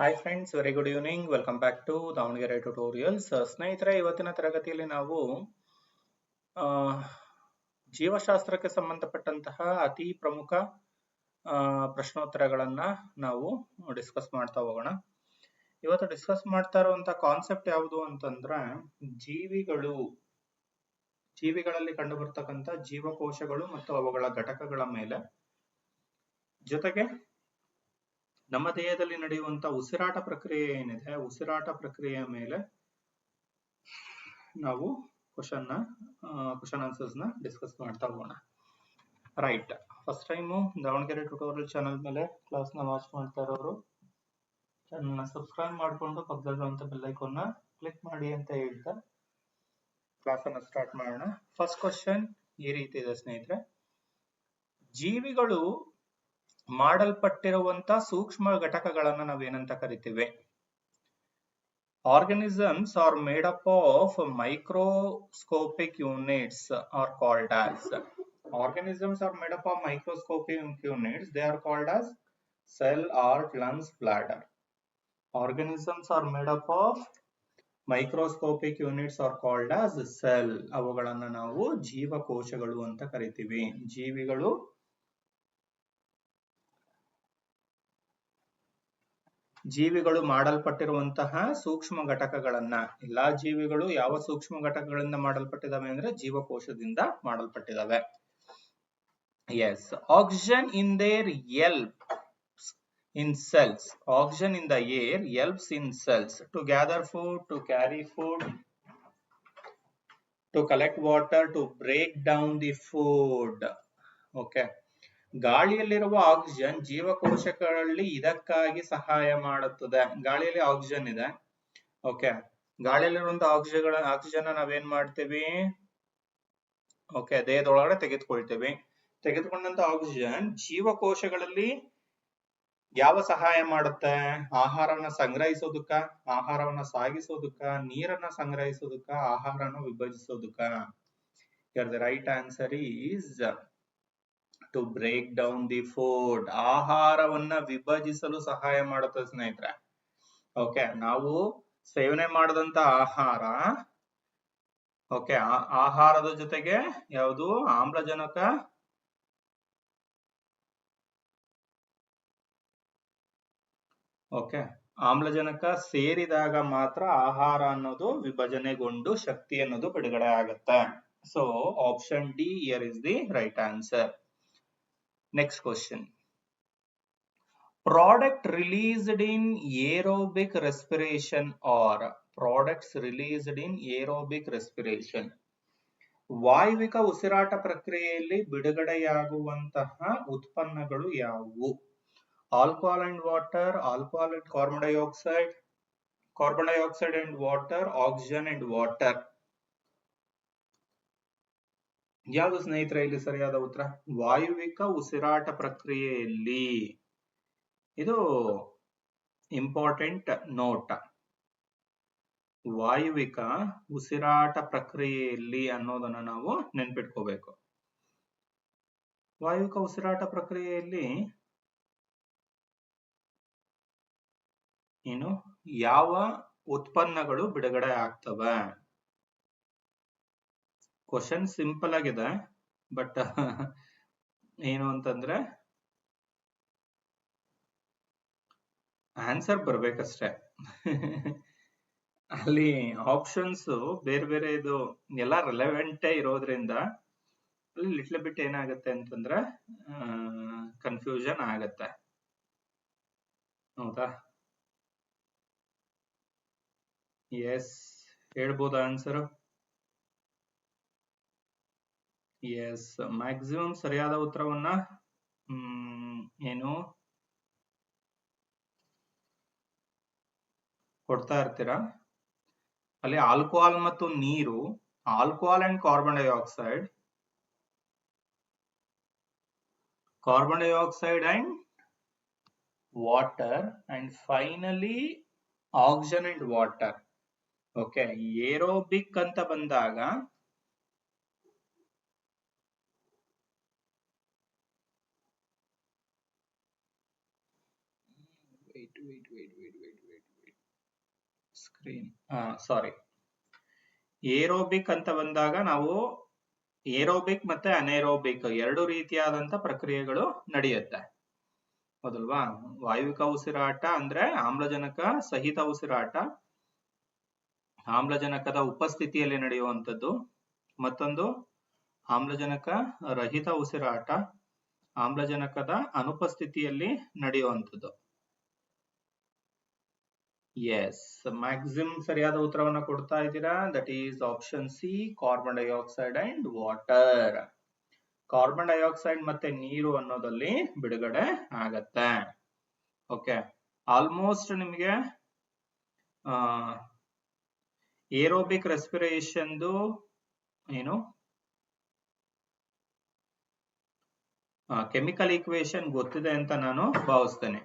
Hi friends very good evening welcome back to Davanagere tutorials ಸ್ನೇಹಿತರೆ, ಇವತ್ತಿನ ತರಗತಿಯಲ್ಲಿ ನಾವು ಜೀವಶಾಸ್ತ್ರಕ್ಕೆ ಸಂಬಂಧಪಟ್ಟಂತಹ ಅತಿ ಪ್ರಮುಖ ಪ್ರಶ್ನೋತ್ತರಗಳನ್ನ ನಾವು ಡಿಸ್ಕಸ್ ಮಾಡ್ತಾ ಹೋಗೋಣ. ಇವತ್ತು ಡಿಸ್ಕಸ್ ಮಾಡ್ತಾ ಇರುವಂತ ಕಾನ್ಸೆಪ್ಟ್ ಯಾವುದು ಅಂತಂದ್ರೆ, ಜೀವಿಗಳು, ಜೀವಿಗಳಲ್ಲಿ ಕಂಡು ಬರ್ತಕ್ಕಂಥ ಜೀವಕೋಶಗಳು ಮತ್ತು ಅವುಗಳ ಘಟಕಗಳ ಮೇಲೆ ಜೊತೆಗೆ ನಮ್ಮ ದೇಹದಲ್ಲಿ ನಡೆಯುವಂತ ಉಸಿರಾಟ ಪ್ರಕ್ರಿಯೆ ಏನಿದೆ, ಉಸಿರಾಟ ಪ್ರಕ್ರಿಯೆಯ ಮೇಲೆ ನಾವು ಕ್ವಶನ್ ಕ್ವಶನ್ ಆನ್ಸರ್ಸ್ನ ಡಿಸ್ಕಸ್ ಮಾಡ್ತಾ ಹೋಗೋಣ. Right first time Davanagere tutorial channel ಮೇಲೆ ಕ್ಲಾಸ್ನ ವಾಚ್ ಮಾಡ್ತಾ ಇರೋರು ಚಾನಲ್ನ ಸಬ್ಸ್ಕ್ರೈಬ್ ಮಾಡಿಕೊಂಡು ಪಕ್ಕದಲ್ಲಿರುವಂತ ಬೆಲ್ ಕ್ಲಿಕ್ ಮಾಡಿ ಅಂತ ಹೇಳ್ತಾ ಕ್ಲಾಸ್ ಅನ್ನ ಸ್ಟಾರ್ಟ್ ಮಾಡೋಣ. ಫಸ್ಟ್ ಕ್ವಶನ್ ಈ ರೀತಿ ಇದೆ ಸ್ನೇಹಿತರೆ. ಜೀವಿಗಳು ಮಾಡಲ್ಪಟ್ಟಿರುವಂತ ಸೂಕ್ಷ್ಮ ಘಟಕಗಳನ್ನ ನಾವೇನಂತ ಕರಿತೀವಿ? Organisms are made up of microscopic units are called as organisms are made up of microscopic units they are called as cell heart lungs bladder organisms are made up of microscopic units are called as cell ಅವುಗಳನ್ನು ನಾವು ಜೀವಕೋಶಗಳು ಅಂತ ಕರಿತೀವಿ. ಜೀವಿಗಳು ಜೀವಿಗಳು ಮಾಡಲ್ಪಟ್ಟಿರುವಂತಹ ಸೂಕ್ಷ್ಮ ಘಟಕಗಳನ್ನ. ಎಲ್ಲಾ ಜೀವಿಗಳು ಯಾವ ಸೂಕ್ಷ್ಮ ಘಟಕಗಳಿಂದ ಮಾಡಲ್ಪಟ್ಟಿದಾವೆ ಅಂದ್ರೆ ಜೀವಕೋಶದಿಂದ ಮಾಡಲ್ಪಟ್ಟಿದಾವೆ. Yes oxygen in there help in cells oxygen in the air helps in cells to gather food to carry food to collect water to break down the food okay ಗಾಳಿಯಲ್ಲಿರುವ oxygen ಜೀವಕೋಶಗಳಲ್ಲಿ ಇದಕ್ಕಾಗಿ ಸಹಾಯ ಮಾಡುತ್ತದೆ. ಗಾಳಿಯಲ್ಲಿ ಆಕ್ಸಿಜನ್ ಇದೆ. Okay ಗಾಳಿಯಲ್ಲಿರುವಂತ oxygen oxygen ನಾವೇನ್ ಮಾಡ್ತೀವಿ? Okay ದೇಹದೊಳಗಡೆ ತೆಗೆದುಕೊಳ್ತೀವಿ. ತೆಗೆದುಕೊಂಡಂತ oxygen ಜೀವಕೋಶಗಳಲ್ಲಿ ಯಾವ ಸಹಾಯ ಮಾಡುತ್ತೆ? ಆಹಾರನ ಸಂಗ್ರಹಿಸೋದಕ್ಕ, ಆಹಾರವನ್ನ ಸಾಗಿಸೋದಕ್ಕ, ನೀರನ್ನ ಸಂಗ್ರಹಿಸೋದಕ್ಕ ಆಹಾರನ ವಿಭಜಿಸೋದಕ್ಕ. Right answer is to break down the food ಆಹಾರವನ್ನ ವಿಭಜಿಸಲು ಸಹಾಯ ಮಾಡುತ್ತೆ ಸ್ನೇಹಿತರೆ. ಓಕೆ ನಾವು ಸೇವನೆ ಮಾಡಿದಂತ ಆಹಾರ ಓಕೆ ಆಹಾರದ ಜೊತೆಗೆ ಯಾವುದು? ಆಮ್ಲಜನಕ ಓಕೆ ಆಮ್ಲಜನಕ ಸೇರಿದಾಗ ಮಾತ್ರ ಆಹಾರ ಅನ್ನೋದು ವಿಭಜನೆಗೊಂಡು ಶಕ್ತಿ ಅನ್ನೋದು ಬಿಡುಗಡೆ ಆಗುತ್ತೆ. So option D here is the right answer next question product released in aerobic respiration are products released in aerobic respiration ವಾಯುವಿಕ ಉಸಿರಾಟ ಪ್ರಕ್ರಿಯೆಯಲ್ಲಿ ಬಿಡುಗಡೆಯಾಗುವಂತಹ ಉತ್ಪನ್ನಗಳು ಯಾವುವು? Alcohol and water alcohol carbon dioxide carbon dioxide and water oxygen and water. ಯಾವುದು ಸ್ನೇಹಿತರ ಇಲ್ಲಿ ಸರಿಯಾದ ಉತ್ತರ? ವಾಯುವಿಕ ಉಸಿರಾಟ ಪ್ರಕ್ರಿಯೆಯಲ್ಲಿ. ಇದು ಇಂಪಾರ್ಟೆಂಟ್ ನೋಟ ವಾಯುವಿಕ ಉಸಿರಾಟ ಪ್ರಕ್ರಿಯೆಯಲ್ಲಿ ಅನ್ನೋದನ್ನ ನಾವು ನೆನ್ಪಿಟ್ಕೋಬೇಕು. ವಾಯುವಿಕ ಉಸಿರಾಟ ಪ್ರಕ್ರಿಯೆಯಲ್ಲಿ ಏನು? ಯಾವ ಉತ್ಪನ್ನಗಳು ಬಿಡುಗಡೆ ಆಗ್ತವೆ? ಕ್ವಶನ್ ಸಿಂಪಲ್ ಆಗಿದೆ ಬಟ್ ಏನು ಅಂತಂದ್ರೆ ಆನ್ಸರ್ ಬರ್ಬೇಕಷ್ಟೆ. ಅಲ್ಲಿ ಆಪ್ಷನ್ಸ್ ಬೇರೆ ಬೇರೆ ಇದು ಎಲ್ಲ ರಿಲೆವೆಂಟೇ ಇರೋದ್ರಿಂದ ಅಲ್ಲಿ ಲಿಟ್ಲ್ ಬಿಟ್ ಏನಾಗುತ್ತೆ ಅಂತಂದ್ರೆ ಕನ್ಫ್ಯೂಷನ್ ಆಗತ್ತೆ. ಹೌದಾ? ಎಸ್ ಹೇಳ್ಬೋದಾ ಆನ್ಸರ್ ಎಸ್ ಮ್ಯಾಕ್ಸಿಮಮ್ ಸರಿಯಾದ ಉತ್ತರವನ್ನ ಏನು? ಕೊಡ್ತಾ ಇರ್ತೀರಾ? ಅಲ್ಲಿ ಆಲ್ಕೋಹಾಲ್ ಮತ್ತು ನೀರು alcohol and carbon dioxide carbon dioxide and water and finally oxygen and water okay aerobic ಅಂತ ಬಂದಾಗ ಸ್ಕ್ರೀನ್ ಸಾರಿ ಏರೋಬಿಕ್ ಅಂತ ಬಂದಾಗ ನಾವು ಏರೋಬಿಕ್ ಮತ್ತೆ ಅನೇರೋಬಿಕ್ ಎರಡು ರೀತಿಯಾದಂತ ಪ್ರಕ್ರಿಯೆಗಳು ನಡೆಯುತ್ತೆ. ಹೌದಲ್ವಾ ವಾಯುವಿಕ ಉಸಿರಾಟ ಅಂದ್ರೆ ಆಮ್ಲಜನಕ ಸಹಿತ ಉಸಿರಾಟ, ಆಮ್ಲಜನಕದ ಉಪಸ್ಥಿತಿಯಲ್ಲಿ ನಡೆಯುವಂಥದ್ದು, ಮತ್ತೊಂದು ಆಮ್ಲಜನಕ ರಹಿತ ಉಸಿರಾಟ, ಆಮ್ಲಜನಕದ ಅನುಪಸ್ಥಿತಿಯಲ್ಲಿ ನಡೆಯುವಂಥದ್ದು. ಎಸ್ ಮ್ಯಾಕ್ಸಿಮಮ್ ಸರಿಯಾದ ಉತ್ತರವನ್ನ ಕೊಡ್ತಾ ಇದ್ದೀರಾ? That is option C carbon dioxide and water carbon dioxide ಮತ್ತೆ ನೀರು ಅನ್ನೋದಲ್ಲಿ ಬಿಡುಗಡೆ ಆಗತ್ತೆ. ಓಕೆ ಆಲ್ಮೋಸ್ಟ್ ನಿಮಗೆ ಏರೋಬಿಕ್ ರೆಸ್ಪಿರೇಷನ್ದು ಏನು? ಕೆಮಿಕಲ್ ಈಕ್ವೇಶನ್ ಗೊತ್ತಿದೆ ಅಂತ ನಾನು ಭಾವಿಸ್ತೇನೆ.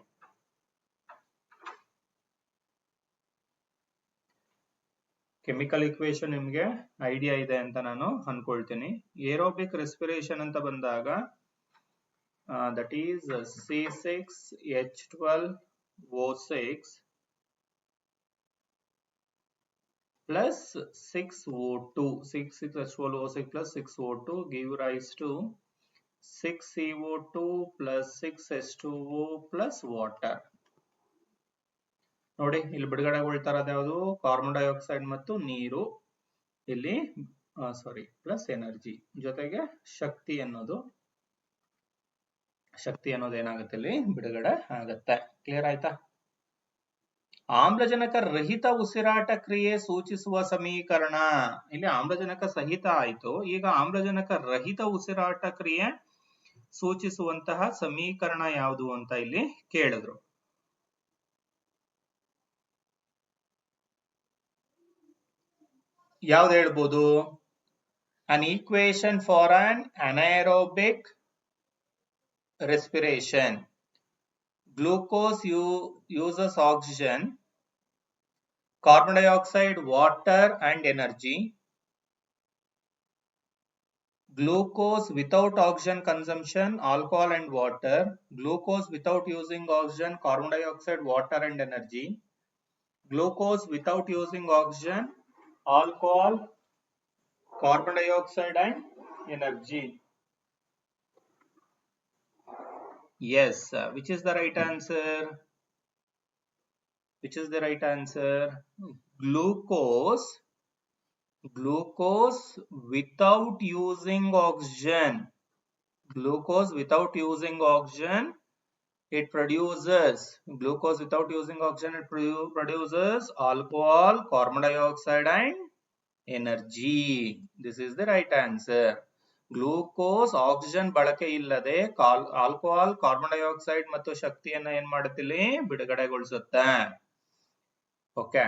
ಕೆಮಿಕಲ್ ಇಕ್ವೇಶನ್ ನಿಮ್ಗೆ ಐಡಿಯಾ ಇದೆ ಅಂತ ನಾನು ಅನ್ಕೊಳ್ತೀನಿ. ಏರೋಬಿಕ್ ರೆಸ್ಪಿರೇಷನ್ ಅಂತ ಬಂದಾಗ that is C six H twelve O six plus 6O2 6 6 H12O6 plus 6O2 to plus six 6CO2 to 6H2O plus water. ನೋಡಿ, ಇಲ್ಲಿ ಬಿಡುಗಡೆಗೊಳ್ತಾ ಇರೋದು ಯಾವುದು? ಕಾರ್ಬನ್ ಡೈಆಕ್ಸೈಡ್ ಮತ್ತು ನೀರು. ಇಲ್ಲಿ ಸಾರಿ ಪ್ಲಸ್ ಎನರ್ಜಿ ಜೊತೆಗೆ ಶಕ್ತಿ ಅನ್ನೋದು. ಶಕ್ತಿ ಅನ್ನೋದು ಏನಾಗುತ್ತೆ ಇಲ್ಲಿ? ಬಿಡುಗಡೆ ಆಗುತ್ತೆ. ಕ್ಲಿಯರ್ ಆಯ್ತಾ? ಆಮ್ಲಜನಕ ರಹಿತ ಉಸಿರಾಟ ಕ್ರಿಯೆ ಸೂಚಿಸುವ ಸಮೀಕರಣ. ಇಲ್ಲಿ ಆಮ್ಲಜನಕ ಸಹಿತ ಆಯ್ತು. ಈಗ ಆಮ್ಲಜನಕ ರಹಿತ ಉಸಿರಾಟ ಕ್ರಿಯೆ ಸೂಚಿಸುವಂತಹ ಸಮೀಕರಣ ಯಾವುದು ಅಂತ ಇಲ್ಲಿ ಕೇಳಿದ್ರು. ಯಾವ್ದು ಹೇಳ್ಬೋದು an equation for an anaerobic respiration glucose you uses oxygen carbon dioxide water and energy glucose without oxygen consumption alcohol and water glucose without using oxygen carbon dioxide water and energy glucose without using oxygen alcohol carbon dioxide and energy Yes, which is the right answer? Which is the right answer? Glucose, glucose without using oxygen. Glucose without using oxygen, it produces glucose without using oxygen, it produ- produces alcohol, carbon dioxide, and energy. This is the right answer. Glucose oxygen ಬಳಕೆ ಇಲ್ಲದೆ alcohol carbon dioxide ಮತ್ತು ಶಕ್ತಿಯನ್ನ ಏನ್ ಮಾಡುತ್ತಿಲ್ಲಿ? ಬಿಡುಗಡೆಗೊಳಿಸುತ್ತೆ. Okay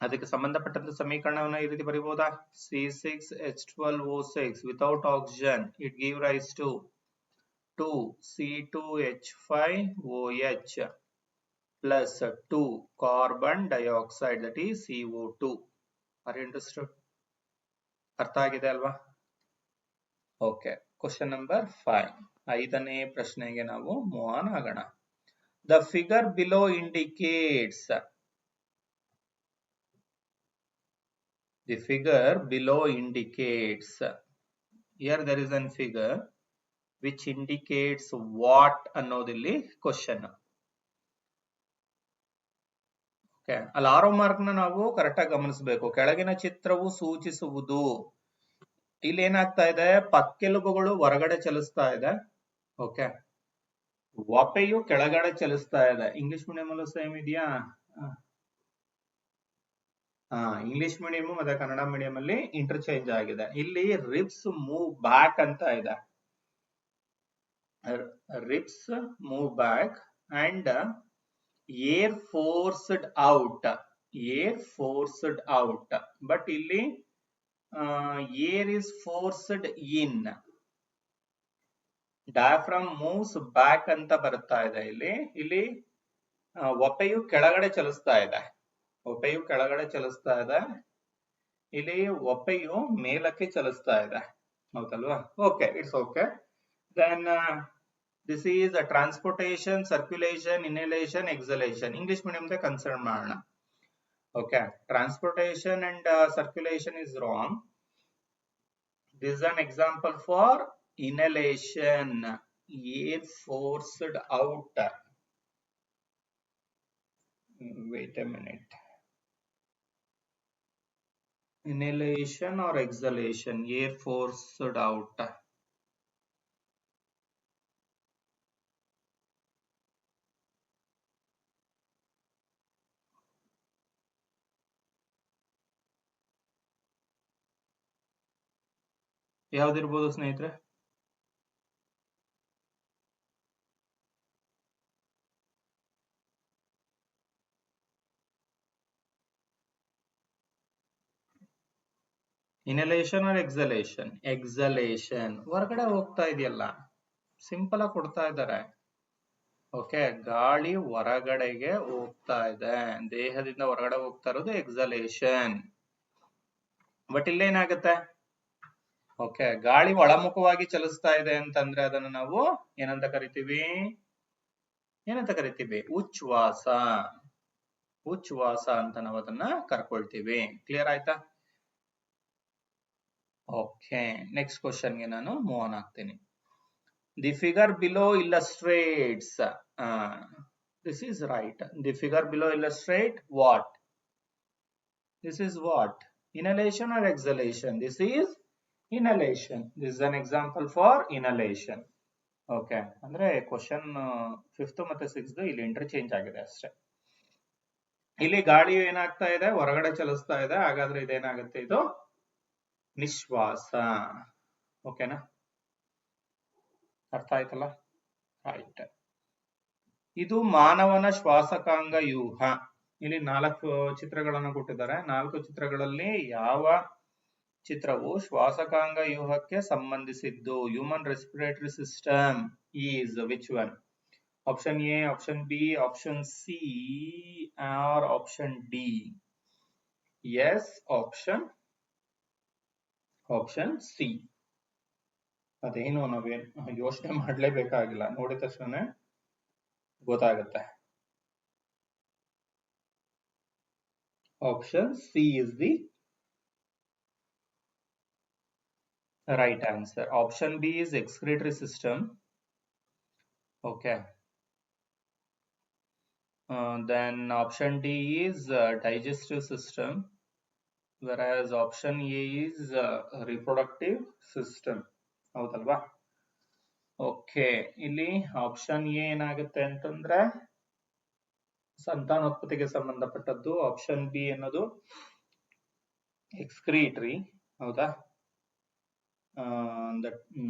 ಅದಕ್ಕೆ ಸಂಬಂಧಪಟ್ಟಂತ ಸಮೀಕರಣವನ್ನ ಈ ರೀತಿ ಬರೀಬಹುದಾ C six H twelve O six without oxygen it give rise to two C two H five O H plus two carbon dioxide that ಈ C O two are interested ಅರ್ಥ ಆಗಿದೆ ಅಲ್ವಾ? ಓಕೆ ಕ್ವಶನ್ ನಂಬರ್ ಫೈವ್ ಐದನೇ ಪ್ರಶ್ನೆಗೆ ನಾವು move on ಆಗೋಣ. The figure below indicates the figure below indicates here there is an figure which indicates what ಅನ್ನೋದಿಲ್ಲಿ question ಅಲ್ಲಿ arrow mark ನಾವು ಕರೆಕ್ಟ್ ಆಗಿ ಗಮನಿಸಬೇಕು. ಕೆಳಗಿನ ಚಿತ್ರವು ಸೂಚಿಸುವುದು. ಇಲ್ಲಿ ಏನಾಗ್ತಾ ಇದೆ? ಪಕ್ಕೆಲುಬುಗಳು ಹೊರಗಡೆ ಚಲಿಸ್ತಾ ಇದೆ. ಓಕೆ ವಾಪೆಯು ಕೆಳಗಡೆ ಚಲಿಸ್ತಾ ಇದೆ. ಇಂಗ್ಲಿಷ್ ಮೀಡಿಯಂ ಅಲ್ಲೂ ಸೇಮ್ ಇದೆಯಾ? ಇಂಗ್ಲಿಷ್ ಮೀಡಿಯಂ ಮತ್ತೆ ಕನ್ನಡ ಮೀಡಿಯಂ ಅಲ್ಲಿ ಇಂಟರ್ಚೇಂಜ್ ಆಗಿದೆ. ಇಲ್ಲಿ ರಿಬ್ಸ್ ಮೂವ್ ಬ್ಯಾಕ್ ಅಂತ ಇದೆ. Ribs move back and forced forced out air forced out but ಇಲ್ಲಿ air is forced in. Diaphragm moves back ಅಂತ ಬರ್ತಾ ಇದೆ ಇಲ್ಲಿ. ಇಲ್ಲಿ ಒಪೆಯು ಕೆಳಗಡೆ ಚಲಿಸ್ತಾ ಇದೆ. ಒಪೆಯು ಕೆಳಗಡೆ ಚಲಿಸ್ತಾ ಇದೆ. ಇಲ್ಲಿ ಒಪೆಯು ಮೇಲಕ್ಕೆ ಚಲಿಸ್ತಾ ಇದೆ. ಹೌದಲ್ವಾ? Okay it's okay Then uh, this is a transportation, circulation, inhalation, exhalation. English medium the concern marna. Okay, transportation and uh, circulation is wrong. This is an example for inhalation. Air forced out. Wait a minute. Inhalation or exhalation? Air forced out. ಯಾವ್ದಿರ್ಬೋದು ಸ್ನೇಹಿತರೆ? Inhalation or ಎಕ್ಸಲೇಷನ್ ಎಕ್ಸಲೇಷನ್ ಹೊರಗಡೆ ಹೋಗ್ತಾ ಇದೆಯಲ್ಲ. Simple ಆಗಿ ಕೊಡ್ತಾ ಇದ್ದಾರೆ. Okay ಗಾಳಿ ಹೊರಗಡೆಗೆ ಹೋಗ್ತಾ ಇದೆ. ದೇಹದಿಂದ ಹೊರಗಡೆ ಹೋಗ್ತಾ ಇರೋದು ಎಕ್ಸಲೇಷನ್ ಬಟ್ ಇಲ್ಲೇನಾಗುತ್ತೆ? ಓಕೆ ಗಾಳಿ ಒಳಮುಖವಾಗಿ ಚಲಿಸ್ತಾ ಇದೆ ಅಂತಂದ್ರೆ ಅದನ್ನ ನಾವು ಏನಂತ ಕರಿತೀವಿ? ಏನಂತ ಕರಿತೀವಿ? ಉಚ್ಛ್ವಾಸ. ಉಚ್ಛ್ವಾಸ ಅಂತ ನಾವು ಅದನ್ನ ಕರ್ಕೊಳ್ತೀವಿ. ಕ್ಲಿಯರ್ ಆಯ್ತಾ? ಓಕೆ ನೆಕ್ಸ್ಟ್ ಕ್ವಶನ್ಗೆ ನಾನು ಮೂವ್ ಆನ್ ಆಗ್ತೀನಿ. The figure below illustrates this is right the figure below illustrate what this is what inhalation or exhalation this is inhalation. This is example for inhalation. Okay ಅಂದ್ರೆ question fifth ಮತ್ತೆ sixth ಇಲ್ಲಿ interchange ಆಗಿದೆ ಅಷ್ಟೇ. ಇಲ್ಲಿ ಗಾಳಿಯು ಏನಾಗ್ತಾ ಇದೆ? ಹೊರಗಡೆ ಚಲಿಸ್ತಾ ಇದೆ. ಹಾಗಾದ್ರೆ ಇದೇನಾಗುತ್ತೆ ಇದು? ನಿಶ್ವಾಸ. ಓಕೆನಾ ಅರ್ಥ ಆಯ್ತಲ್ಲ? ರೈಟ್ ಇದು ಮಾನವನ ಶ್ವಾಸಕಾಂಗ ವ್ಯೂಹ. ಇಲ್ಲಿ ನಾಲ್ಕು ಚಿತ್ರಗಳನ್ನು ಕೊಟ್ಟಿದ್ದಾರೆ. ನಾಲ್ಕು ಚಿತ್ರಗಳಲ್ಲಿ ಯಾವ ಚಿತ್ರವು ಶ್ವಾಸಕಾಂಗ ವ್ಯೂಹಕ್ಕೆ ಸಂಬಂಧಿಸಿದ್ದು. Human respiratory system is which one option A option B option C or option D yes option option C ಅದೇನು ನಾವೇನ್ ಯೋಚನೆ ಮಾಡ್ಲೇಬೇಕಾಗಿಲ್ಲ. ನೋಡಿದ ತಕ್ಷಣ ಗೊತ್ತಾಗುತ್ತೆ. Option C is the right answer. Option B is excretory system. Okay. Uh, then option D is uh, digestive system, whereas option A is uh, reproductive system. ಹೌದಲ್ವಾ okay ಇಲ್ಲಿ option A ಏನಾಗುತ್ತೆ ಅಂತಂದ್ರೆ ಸಂತಾನೋತ್ಪತ್ತಿಗೆ ಸಂಬಂಧಪಟ್ಟದ್ದು ಆಪ್ಷನ್ ಬಿ ಅನ್ನೋದು excretory ಹೌದಾ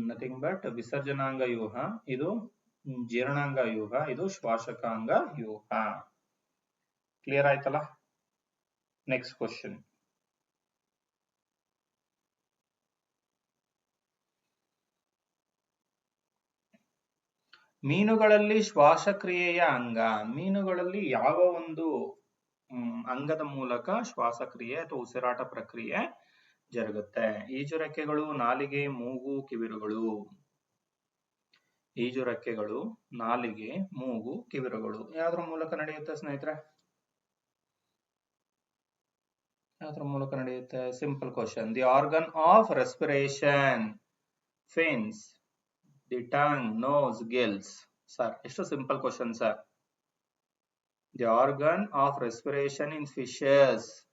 nothing but ವಿಸರ್ಜನಾಂಗ ವ್ಯೂಹ ಇದು ಜೀರ್ಣಾಂಗ ವ್ಯೂಹ ಇದು ಶ್ವಾಸಕಾಂಗ ವ್ಯೂಹ ಕ್ಲಿಯರ್ ಆಯ್ತಲ್ಲ? ನೆಕ್ಸ್ಟ್ ಕ್ವಶನ್ ಮೀನುಗಳಲ್ಲಿ ಶ್ವಾಸಕ್ರಿಯೆಯ ಅಂಗ. ಮೀನುಗಳಲ್ಲಿ ಯಾವ ಒಂದು ಅಂಗದ ಮೂಲಕ ಶ್ವಾಸಕ್ರಿಯೆ ಅಥವಾ ಉಸಿರಾಟ ಪ್ರಕ್ರಿಯೆ ಜರುಗುತ್ತೆ. ಈಜುರೆಕ್ಕೆಗಳು, ನಾಲಿಗೆ, ಮೂಗು, ಕಿವಿರುಗಳು. ಈಜುರೆಕ್ಕೆಗಳು, ನಾಲಿಗೆ, ಮೂಗು, ಕಿವಿರುಗಳು. ಯಾವ್ದ್ರ ಮೂಲಕ ನಡೆಯುತ್ತೆ ಸ್ನೇಹಿತರೆ? ಯಾವ್ದ್ರ ಮೂಲಕ ನಡೆಯುತ್ತೆ? Simple question the organ of respiration fins the tongue nose gills sir ಎಷ್ಟು simple question sir the organ of respiration in fishes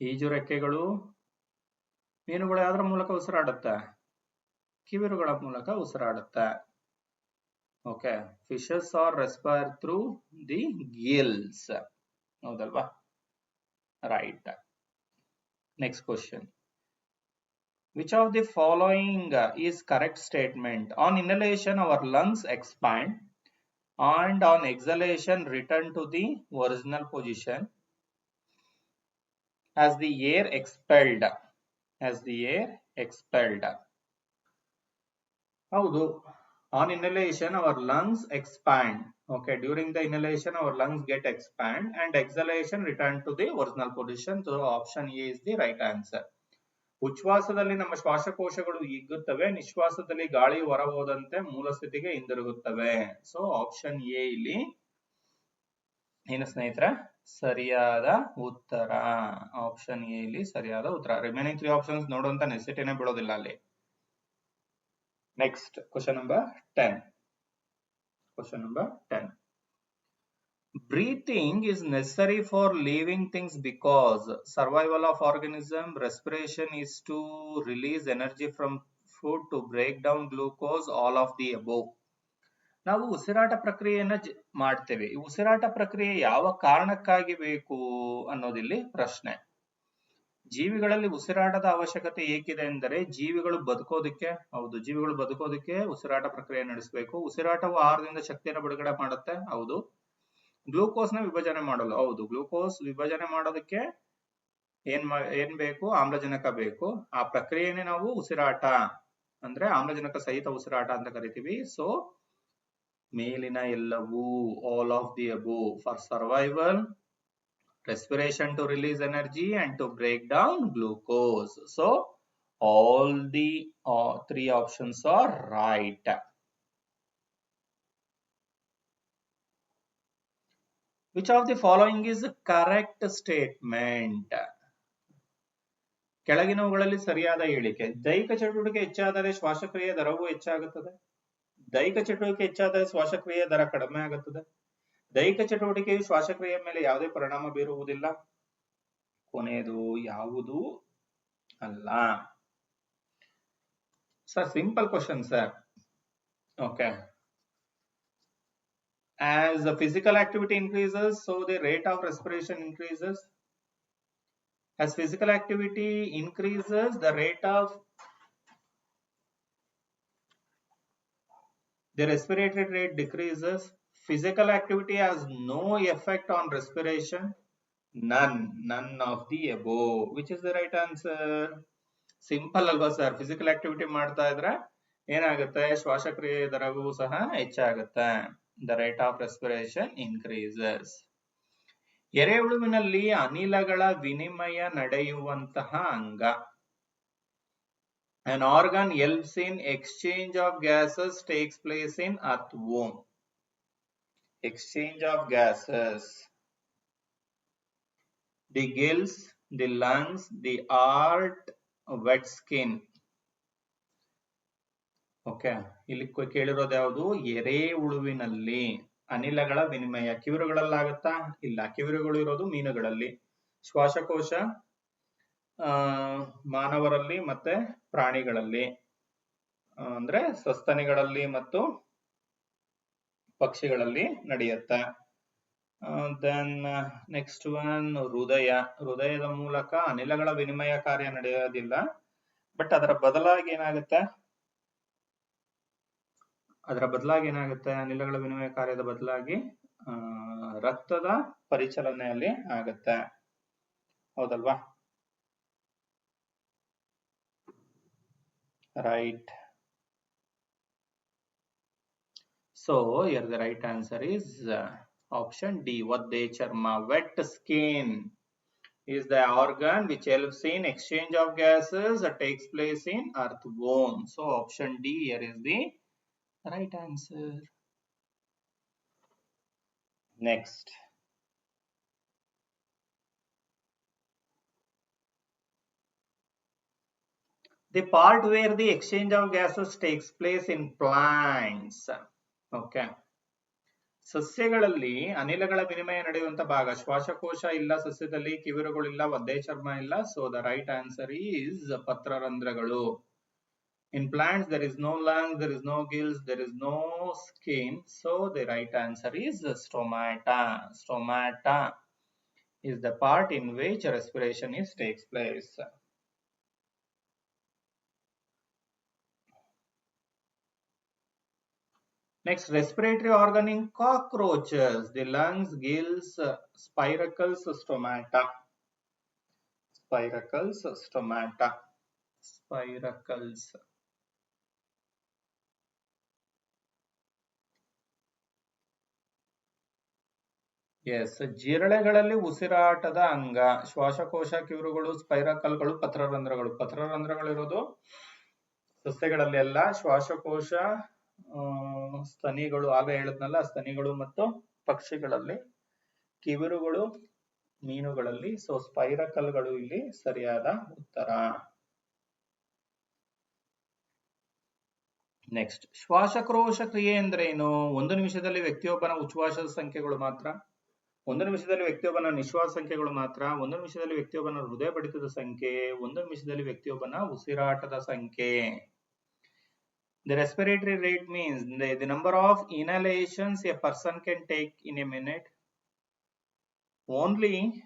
ಈಜು ರೆಕ್ಕೆಗಳು, ಮೀನುಗಳು ಯಾವ್ದ್ರ ಮೂಲಕ ಉಸಿರಾಡುತ್ತೆ. ಕಿವಿರುಗಳ ಮೂಲಕ ಉಸಿರಾಡುತ್ತೆ. Okay fishes are respire through the gills ಹೌದಲ್ವಾ? Right next question which of the following is correct statement on inhalation our lungs expand and on exhalation, return to the original position. As the air expelled. As the air expelled. howdo on inhalation our lungs expand okay during the inhalation our lungs get expand and exhalation return to the original position so option a is the right answer ಉಚ್ಛ್ವಾಸದಲ್ಲಿ ನಮ್ಮ ಶ್ವಾಸಕೋಶಗಳು ಹಿಗ್ಗುತ್ತವೆ ನಿಶ್ವಾಸದಲ್ಲಿ ಗಾಳಿ ಹೊರ ಹೋದಂತೆ ಮೂಲ ಸ್ಥಿತಿಗೆ ಹಿಂದಿರುಗುತ್ತವೆ so option A ಇಲ್ಲಿ ಏನು ಸ್ನೇಹಿತರೆ ಸರಿಯಾದ ಉತ್ತರ. ಆಪ್ಷನ್ ಎ ಇಲ್ಲಿ ಸರಿಯಾದ ಉತ್ತರ. ರಿಮೈನಿಂಗ್ ತ್ರೀ ಆಪ್ಷನ್ಸ್ ನೋಡುವಂತ ನೆಸೆಟಿನೇ ಬಿಡೋದಿಲ್ಲ ಅಲ್ಲಿ. Next question number ten question number ten breathing is necessary for living things because survival of organism respiration is to release energy from food to break down glucose all of the above ನಾವು ಉಸಿರಾಟ ಪ್ರಕ್ರಿಯೆಯನ್ನ ಮಾಡ್ತೇವೆ. ಈ ಉಸಿರಾಟ ಪ್ರಕ್ರಿಯೆ ಯಾವ ಕಾರಣಕ್ಕಾಗಿ ಬೇಕು ಅನ್ನೋದಿಲ್ಲಿ ಪ್ರಶ್ನೆ. ಜೀವಿಗಳಲ್ಲಿ ಉಸಿರಾಟದ ಅವಶ್ಯಕತೆ ಏಕಿದೆ ಎಂದರೆ ಜೀವಿಗಳು ಬದುಕೋದಕ್ಕೆ, ಹೌದು, ಜೀವಿಗಳು ಬದುಕೋದಕ್ಕೆ ಉಸಿರಾಟ ಪ್ರಕ್ರಿಯೆ ನಡೆಸಬೇಕು. ಉಸಿರಾಟವು ಆಹಾರದಿಂದ ಶಕ್ತಿಯನ್ನು ಬಿಡುಗಡೆ ಮಾಡುತ್ತೆ, ಹೌದು. ಗ್ಲೂಕೋಸ್ನ ವಿಭಜನೆ ಮಾಡಲು, ಹೌದು. ಗ್ಲೂಕೋಸ್ ವಿಭಜನೆ ಮಾಡೋದಕ್ಕೆ ಏನ್ ಏನ್ ಬೇಕು? ಆಮ್ಲಜನಕ ಬೇಕು. ಆ ಪ್ರಕ್ರಿಯೆನೇ ನಾವು ಉಸಿರಾಟ ಅಂದ್ರೆ ಆಮ್ಲಜನಕ ಸಹಿತ ಉಸಿರಾಟ ಅಂತ ಕರಿತೀವಿ. ಸೊ ಮೇಲಿನ ಎಲ್ಲವೂ all of the above for survival respiration to release energy and to break down glucose so all the three three options are right which of the following is correct statement ಕೆಳಗಿನವುಗಳಲ್ಲಿ ಸರಿಯಾದ ಹೇಳಿಕೆ ದೈಹಿಕ ಚಟುವಟಿಕೆ ಹೆಚ್ಚಾದರೆ ಶ್ವಾಸಕ್ರಿಯೆ ದರವು ಹೆಚ್ಚಾಗುತ್ತದೆ ದೈಹಿಕ ಚಟುವಟಿಕೆ ಹೆಚ್ಚಾದ್ರೆ ಶ್ವಾಸಕ್ರಿಯೆ ದರ ಕಡಿಮೆ ಆಗುತ್ತದೆ. ದೈಹಿಕ ಚಟುವಟಿಕೆಯು ಶ್ವಾಸಕ್ರಿಯೆಯ ಮೇಲೆ ಯಾವುದೇ ಪರಿಣಾಮ ಬೀರುವುದಿಲ್ಲ. ಕೊನೆಯದು ಯಾವುದು ಅಲ್ಲ. Sir simple question sir okay as the physical activity increases so the rate of respiration increases as physical activity increases the rate of the respiratory rate decreases physical activity has no effect on respiration none none of the above which is the right answer simple ಅಲ್ವಾ sir physical activity ಮಾಡ್ತಾ ಇದ್ರೆ ಏನಾಗುತ್ತೆ ಶ್ವಾಸಕ್ರಿಯೆ ದರವೂ ಸಹ ಹೆಚ್ಚಾಗುತ್ತೆ the rate of respiration increases ಎರೆಹುಳುವಿನಲ್ಲಿ ಅನಿಲಗಳ ವಿನಿಮಯ ನಡೆಯುವಂತಹ ಅಂಗ An organ helps in exchange of gases takes place in earthworm. Exchange of gases. The gills, the lungs, the heart, wet skin. Okay ಇಲ್ಲಿ ಕೇಳಿರೋದು ಯಾವುದು ಎರೆಹುಳುವಿನಲ್ಲಿ ಅನಿಲಗಳ ವಿನಿಮಯ ಕಿವಿರುಗಳಲ್ಲಾಗತ್ತಾ ಇಲ್ಲ ಕಿವಿರುಗಳು ಇರೋದು ಮೀನುಗಳಲ್ಲಿ ಶ್ವಾಸಕೋಶ ಮಾನವರಲ್ಲಿ ಮತ್ತೆ ಪ್ರಾಣಿಗಳಲ್ಲಿ ಅಂದ್ರೆ ಸಸ್ತನಿಗಳಲ್ಲಿ ಮತ್ತು ಪಕ್ಷಿಗಳಲ್ಲಿ ನಡೆಯುತ್ತೆ. ದೆನ್ ನೆಕ್ಸ್ಟ್ ಒನ್ ಹೃದಯ. ಹೃದಯದ ಮೂಲಕ ಅನಿಲಗಳ ವಿನಿಮಯ ಕಾರ್ಯ ನಡೆಯೋದಿಲ್ಲ. ಬಟ್ ಅದರ ಬದಲಾಗಿ ಏನಾಗುತ್ತೆ? ಅದರ ಬದಲಾಗಿ ಏನಾಗುತ್ತೆ? ಅನಿಲಗಳ ವಿನಿಮಯ ಕಾರ್ಯದ ಬದಲಾಗಿ ರಕ್ತದ ಪರಿಚಲನೆಯಲ್ಲಿ ಆಗುತ್ತೆ. ಹೌದಲ್ವಾ? right so here the right answer is uh, option D. Vadde Charma. Wet skin is the organ which helps in exchange of gases that takes place in earth bone So option D here is the right answer. Next. the part where the exchange of gases takes place in plants okay. ಸಸ್ಯಗಳಲ್ಲಿ ಅನಿಲಗಳ ವಿನಿಮಯ ನಡೆಯುವಂತಹ ಭಾಗ. ಶ್ವಾಸಕೋಶ ಇಲ್ಲ, ಸಸ್ಯದಲ್ಲಿ ಕಿವಿರುಗಳಿಲ್ಲ ಒದ್ದೆ ಚರ್ಮ ಇಲ್ಲ. So the right answer is ಪತ್ರರಂಧ್ರಗಳು. In plants there is no lung there is no gills there is no skin so the right answer is stomata stomata is the part in which respiration is takes place Next, respiratory organ in cockroaches, the lungs, gills, spiracles, stomata. Spiracles, stomata. Spiracles. Yes ಜಿರಳೆಗಳಲ್ಲಿ ಉಸಿರಾಟದ ಅಂಗ ಶ್ವಾಸಕೋಶ ಕಿವಿರುಗಳು ಸ್ಪೈರಕಲ್ಗಳು ಪತ್ರರಂಧ್ರಗಳು ಪತ್ರರಂಧ್ರಗಳಿರೋದು ಸಸ್ಯಗಳಲ್ಲಿ ಎಲ್ಲ ಶ್ವಾಸಕೋಶ ಸ್ತನಿಗಳು, ಆಗ ಹೇಳದ್ನಲ್ಲ, ಸ್ತನಿಗಳು ಮತ್ತು ಪಕ್ಷಿಗಳಲ್ಲಿ. ಕಿವಿರುಗಳು, ಮೀನುಗಳಲ್ಲಿ. So ಸ್ಪೈರಕಲ್ಗಳು ಇಲ್ಲಿ ಸರಿಯಾದ ಉತ್ತರ. ನೆಕ್ಸ್ಟ್ ಶ್ವಾಸಕ್ರೋಶ ಕ್ರಿಯೆ ಅಂದ್ರೆ ಏನು ಒಂದು ನಿಮಿಷದಲ್ಲಿ ವ್ಯಕ್ತಿಯೊಬ್ಬನ ಉಚ್ಛ್ವಾಸದ ಸಂಖ್ಯೆಗಳು ಮಾತ್ರ. ಒಂದು ನಿಮಿಷದಲ್ಲಿ ವ್ಯಕ್ತಿಯೊಬ್ಬನ ನಿಶ್ವಾಸ ಸಂಖ್ಯೆಗಳು ಮಾತ್ರ. ಒಂದು ನಿಮಿಷದಲ್ಲಿ ವ್ಯಕ್ತಿಯೊಬ್ಬನ ಹೃದಯ ಬಡಿತದ ಸಂಖ್ಯೆ. ಒಂದು ನಿಮಿಷದಲ್ಲಿ ವ್ಯಕ್ತಿಯೊಬ್ಬನ ಉಸಿರಾಟದ ಸಂಖ್ಯೆ. The respiratory rate means the, the number of inhalations a person can take in a minute. Only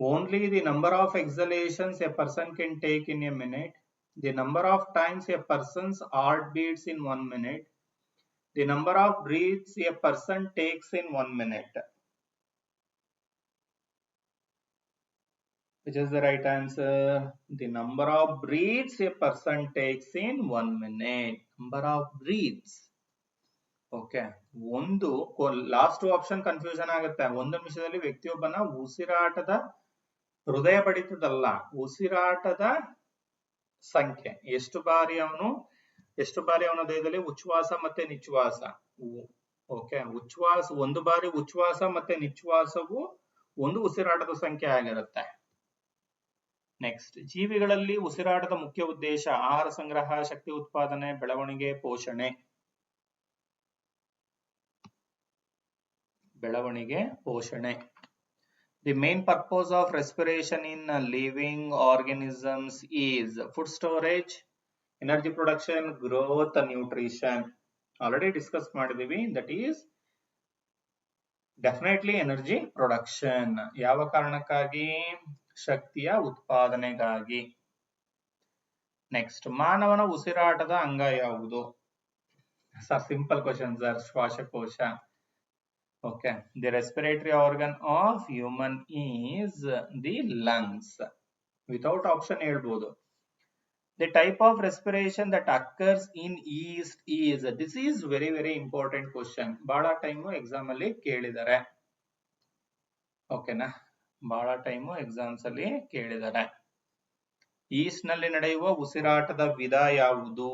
only the number of exhalations a person can take in a minute, the number of times a person's heart beats in one minute, the number of breaths a person takes in one minute. Which is the right answer? The number of breaths a person takes in one minute. Number of breaths. Okay ಒಂದು last option confusion ಆಗುತ್ತೆ ಒಂದು ನಿಮಿಷದಲ್ಲಿ ವ್ಯಕ್ತಿಯೊಬ್ಬನ ಉಸಿರಾಟದ ಹೃದಯ ಬಡಿತದಲ್ಲ ಉಸಿರಾಟದ ಸಂಖ್ಯೆ ಎಷ್ಟು ಬಾರಿ ಅವನು ಎಷ್ಟು ಬಾರಿ ಅವನ ದೇಹದಲ್ಲಿ ಉಚ್ಛ್ವಾಸ ಮತ್ತೆ ನಿಚ್ಛ್ವಾಸ? ಓಕೆ ಉಚ್ಛ್ವಾಸ ಒಂದು ಬಾರಿ ಉಚ್ಛ್ವಾಸ ಮತ್ತೆ ನಿಚ್ಛ್ವಾಸವು ಒಂದು ಉಸಿರಾಟದ ಸಂಖ್ಯೆ ಆಗಿರುತ್ತೆ. ನೆಕ್ಸ್ಟ್ ಜೀವಿಗಳಲ್ಲಿ ಉಸಿರಾಟದ ಮುಖ್ಯ ಉದ್ದೇಶ ಆಹಾರ ಸಂಗ್ರಹ ಶಕ್ತಿ ಉತ್ಪಾದನೆ ಬೆಳವಣಿಗೆ ಪೋಷಣೆ. ಬೆಳವಣಿಗೆ ಪೋಷಣೆ. The main purpose of respiration in living organisms is food storage, energy production growth nutrition already discuss ಮಾಡಿದೀವಿ that is definitely energy production ಯಾವ ಕಾರಣಕ್ಕಾಗಿ? ಶಕ್ತಿಯ ಉತ್ಪಾದನೆಗಾಗಿ. ನೆಕ್ಸ್ಟ್ ಮಾನವನ ಉಸಿರಾಟದ ಅಂಗ ಯಾವುದು? ಸರ್ ಸಿಂಪಲ್ ಕ್ವಶನ್ ಸರ್ ಶ್ವಾಸಕೋಶ. Okay the respiratory organ of human is the lungs without option ಹೇಳ್ಬೋದು. The type of respiration that occurs in yeast is, this is very very important question. ಬಹಳ time exam ಅಲ್ಲಿ ಕೇಳಿದ್ದಾರೆ ಓಕೆನಾ ಬಹಳ time exams ಅಲ್ಲಿ ಕೇಳಿದ್ದಾರೆ ಈಸ್ಟ್ನಲ್ಲಿ ನಡೆಯುವ ಉಸಿರಾಟದ ವಿಧ ಯಾವುದು?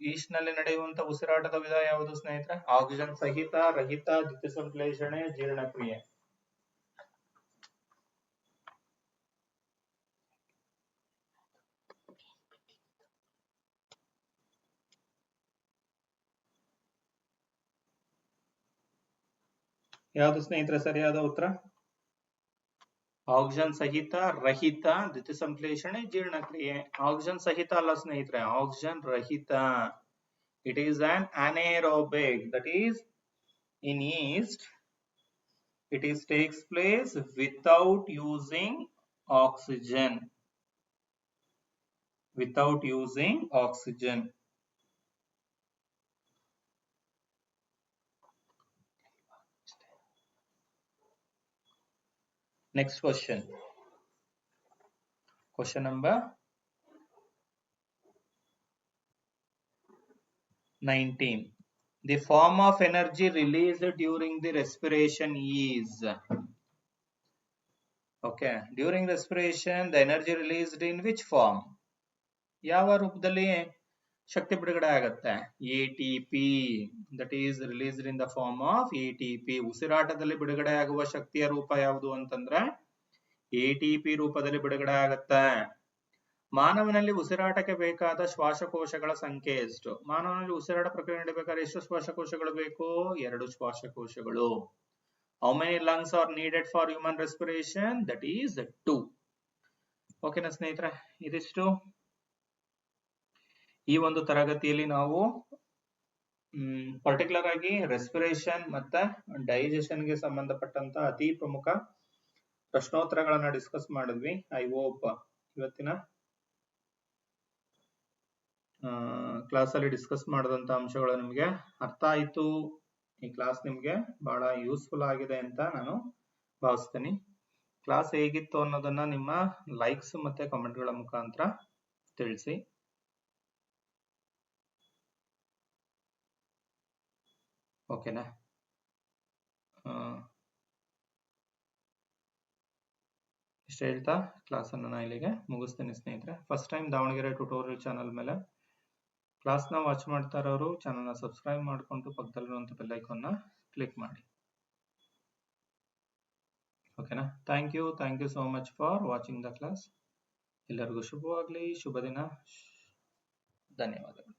ಈಸ್ಟ್ನಲ್ಲಿ ನಡೆಯುವಂತ ಉಸಿರಾಟದ ವಿಧ ಯಾವುದು ಸ್ನೇಹಿತರೆ? ಆಕ್ಸಿಜನ್ ಸಹಿತ, ರಹಿತ ದ್ಯುತಿ ಸಂಶ್ಲೇಷಣೆ ಜೀರ್ಣಕ್ರಿಯೆ. ಯಾವುದು ಸ್ನೇಹಿತರೆ ಸರಿಯಾದ ಉತ್ತರ ಆಕ್ಸಿಜನ್ ಸಹಿತ ರಹಿತ ದ್ಯುತಿ ಸಂಶ್ಲೇಷಣೆ ಜೀರ್ಣಕ್ರಿಯೆ ಆಕ್ಸಿಜನ್ ಸಹಿತ ಅಲ್ಲ ಸ್ನೇಹಿತರೆ ಆಕ್ಸಿಜನ್ ರಹಿತ it is an anaerobic that is in yeast it is takes place without using oxygen without using oxygen Next question. Question number 19. The form of energy released during the respiration is. Okay. During respiration, the energy released in which form? ಯಾವ ರೂಪದಲ್ಲಿ ಶಕ್ತಿ ಬಿಡುಗಡೆ ಆಗುತ್ತೆ. A T P that is released in the form of A T P ಉಸಿರಾಟದಲ್ಲಿ ಬಿಡುಗಡೆ ಆಗುವ ಶಕ್ತಿಯ ರೂಪ ಯಾವುದು ಅಂತಂದ್ರೆ ಎ ಟಿ ಪಿ ರೂಪದಲ್ಲಿ ಬಿಡುಗಡೆ ಆಗತ್ತೆ. ಮಾನವನಲ್ಲಿ ಉಸಿರಾಟಕ್ಕೆ ಬೇಕಾದ ಶ್ವಾಸಕೋಶಗಳ ಸಂಖ್ಯೆ ಎಷ್ಟು? ಮಾನವನಲ್ಲಿ ಉಸಿರಾಟ ಪ್ರಕ್ರಿಯೆ ನಡೀಬೇಕಾದ್ರೆ ಎಷ್ಟು ಶ್ವಾಸಕೋಶಗಳು ಬೇಕು? ಎರಡು ಶ್ವಾಸಕೋಶಗಳು. How many lungs are needed for human respiration that is two ಓಕೆನಾ ಸ್ನೇಹಿತರೆ, ಇದಿಷ್ಟು. ಈ ಒಂದು ತರಗತಿಯಲ್ಲಿ ನಾವು ಪರ್ಟಿಕ್ಯುಲರ್ ಆಗಿ ರೆಸ್ಪಿರೇಷನ್ ಮತ್ತೆ ಡೈಜೆಷನ್ಗೆ ಸಂಬಂಧಪಟ್ಟಂತ ಅತಿ ಪ್ರಮುಖ ಪ್ರಶ್ನೋತ್ತರಗಳನ್ನ ಡಿಸ್ಕಸ್ ಮಾಡಿದ್ವಿ. ಐ ಹೋಪ್ ಇವತ್ತಿನ ಕ್ಲಾಸ್ ಅಲ್ಲಿ ಡಿಸ್ಕಸ್ ಮಾಡಿದಂತ ಅಂಶಗಳು ನಿಮ್ಗೆ ಅರ್ಥ ಆಯ್ತು. ಈ ಕ್ಲಾಸ್ ನಿಮ್ಗೆ ಬಹಳ ಯೂಸ್ಫುಲ್ ಆಗಿದೆ ಅಂತ ನಾನು ಭಾವಿಸ್ತೀನಿ. ಕ್ಲಾಸ್ ಹೇಗಿತ್ತು ಅನ್ನೋದನ್ನ ನಿಮ್ಮ ಲೈಕ್ಸ್ ಮತ್ತೆ ಕಮೆಂಟ್ಗಳ ಮುಖಾಂತರ ತಿಳಿಸಿ. ಓಕೆನಾ? ಇಷ್ಟು ಹೇಳ್ತಾ ಕ್ಲಾಸನ್ನು ನಾನು ಇಲ್ಲಿಗೆ ಮುಗಿಸ್ತೀನಿ ಸ್ನೇಹಿತರೆ. First time Davanagere tutorial channel ಮೇಲೆ ಕ್ಲಾಸ್ನ ವಾಚ್ ಮಾಡ್ತಾ ಇರೋರು ಚಾನಲ್ನ ಸಬ್ಸ್ಕ್ರೈಬ್ ಮಾಡಿಕೊಂಡು ಪಕ್ಕದಲ್ಲಿರುವಂಥ ಬೆಲ್ ಐಕಾನ್ನ ಕ್ಲಿಕ್ ಮಾಡಿ. ಓಕೆನಾ? Thank you thank you so much for watching the class ಎಲ್ಲರಿಗೂ ಶುಭವಾಗಲಿ ಶುಭ ದಿನ ಧನ್ಯವಾದಗಳು.